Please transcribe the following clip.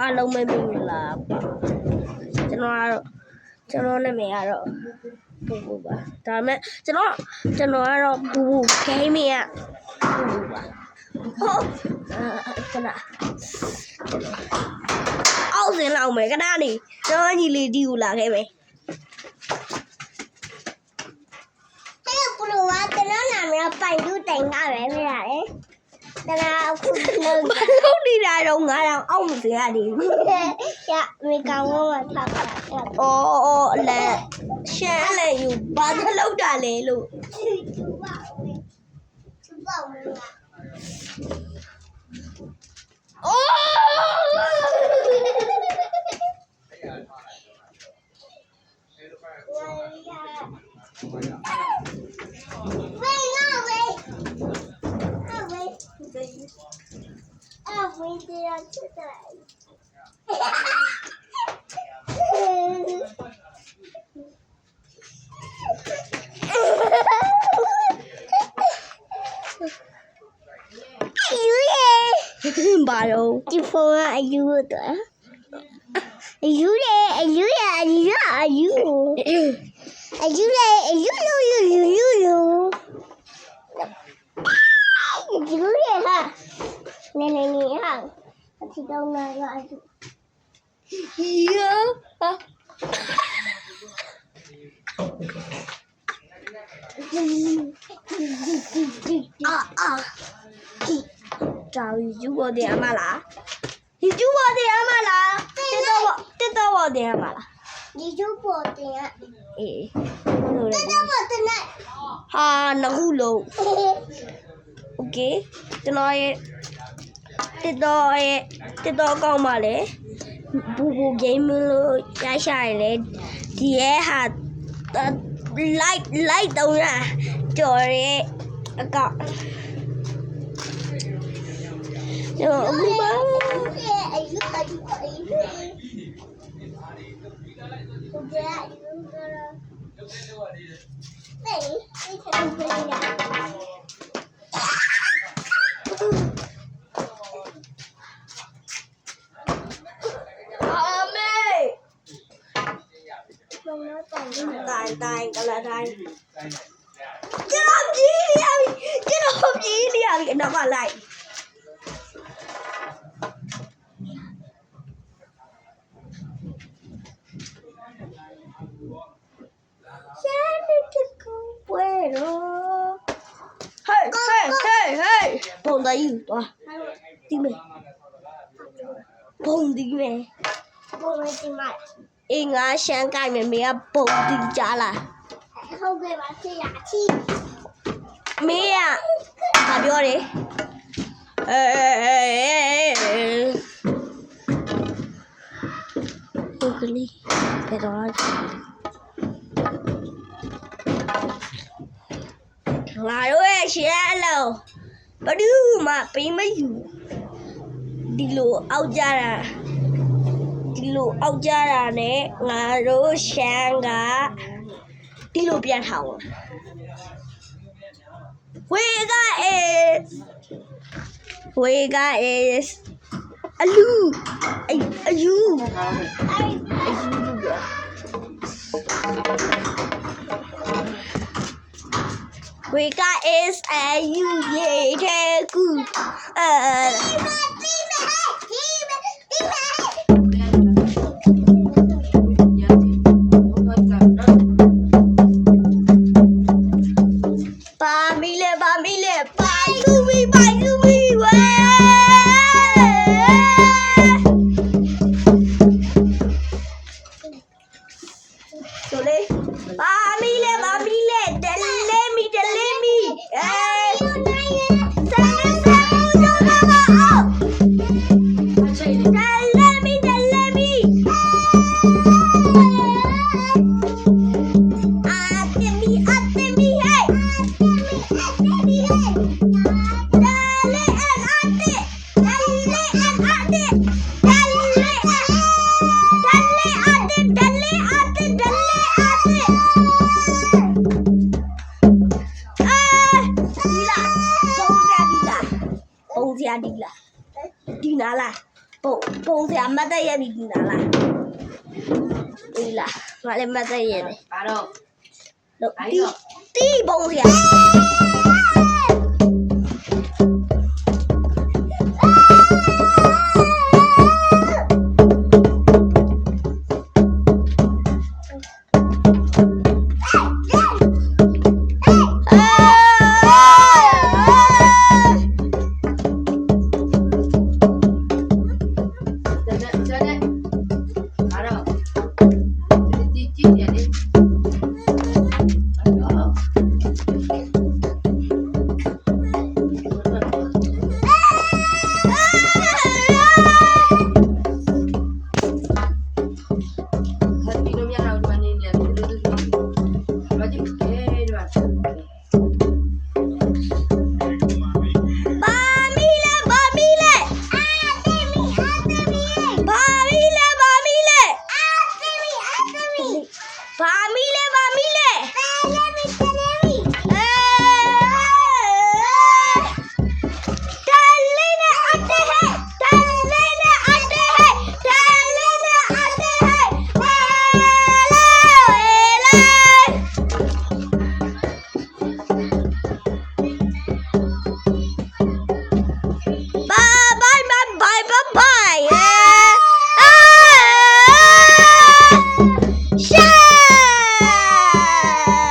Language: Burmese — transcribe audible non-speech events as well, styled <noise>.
အားလုံးပဲမင်္ဂလာပါကျွန်တော်ကတော့ကျွန်တော်နာမည်ကတော့ဘူဘူပါဒါပေမဲ့ကျွန်တော်ကျွန်တော်ကတော့ဘူဘူ gaming ကဘူဘူပါဟုတ်အဲခဏအောက်စင်လောက်မယ်ခဏနေကျွန်တော်ညီလေးဒီကိုလာခဲ့မယ်အဲ့ဒါဘလို့ကတနနာမည်ပိုင်တူတိုင်တာပဲမရလေ တနအခုလုံးဘာလို့နေတာတော့ငါတော့အောက်မစင်ရသေးဘူးရမိကောင်ကထောက်တာအော်အော်အလဲရှမ်းလဲယူဘာသလောက်တာလဲလို့သူပါဦးသူပါဦးလားအိုးဝေးနော်ဝေးအဝေး အဝေးတရားချစ်တယ်အယူရဲ့ဘာတော့ဒီဖုန်းကအယူတော့အယူလေအယူရအယူရအယူအယူလေအယူလူလူလူလူလူအယူလေဟာနေနေနေဟာအတီတောင်းလာရအယူယာ giữ đi hả này này này hả? Thì đâu là gọi yeah. à, à. trời chú bò đi ăn mà là thì chú bò đi ăn mà là tết tao bò tết tao bò đi ăn mà là thì chú bò đi ăn tết tao bò đi ăn ha nó hú lô <laughs> ကကျွန်တော်ရဲ့တစ်တော့ရဲ့တစ်တော့ကောင်းပါလေဘူဘူဂိမ်းလို့ရရှာရလေဒီရဲ့ဟာ light light တုံးရကြော်ရဲ့အကောက်ကျွန်တော်အခုမှအယူအယူအယူဟုတ်ကဲ့အယူကတော့ Thank you. Tahan, tahan ka lang, tahan. Jangan jilian! Jangan jilian! Kena malay. Ya no tengo puedo. Hey, hey, hey, hey! Ponda yun to ah. Dime. Ponda yun eh. Ponda yun eh. က်ကလိုက်ရှာနေတကူပွဲတော့ဟေးဟေးဟေးဟေးပုံသားယူသွားဒီမေပုံဒီမေဘောမတင်မအင်းငါရှမ်းကိုက်မယ်မေကပုံဒီကြလားဟုတ်ကဲ့ပါဆေးရအချီမေကဘာပြောတယ်အဲဟုတ်ကလေးဘယ်တော့ငါတို့ရဲ့ရှမ်းအလုံးဘယ်သူမှပေးမယူဒီလိုအောက်ကြတာဒီလို အောက်ကြတာနဲ့ငါတို့ရှမ်းကဒီလိုပြန်ထောင်ဝေက is ဝေက is အလူအအယူ အဲ့ အယူဝေက is အယူရေတဲ့ကူ Família dila, bông ra đi là, bông ra đi là, đi nào là, ပုံပုံစံမတ်တက်ရပြီနာလားဒီလားငါလည်းမတ်တက်ရတယ်ပါတော့လို့အဲ့တီတော့တီပုံစံကျ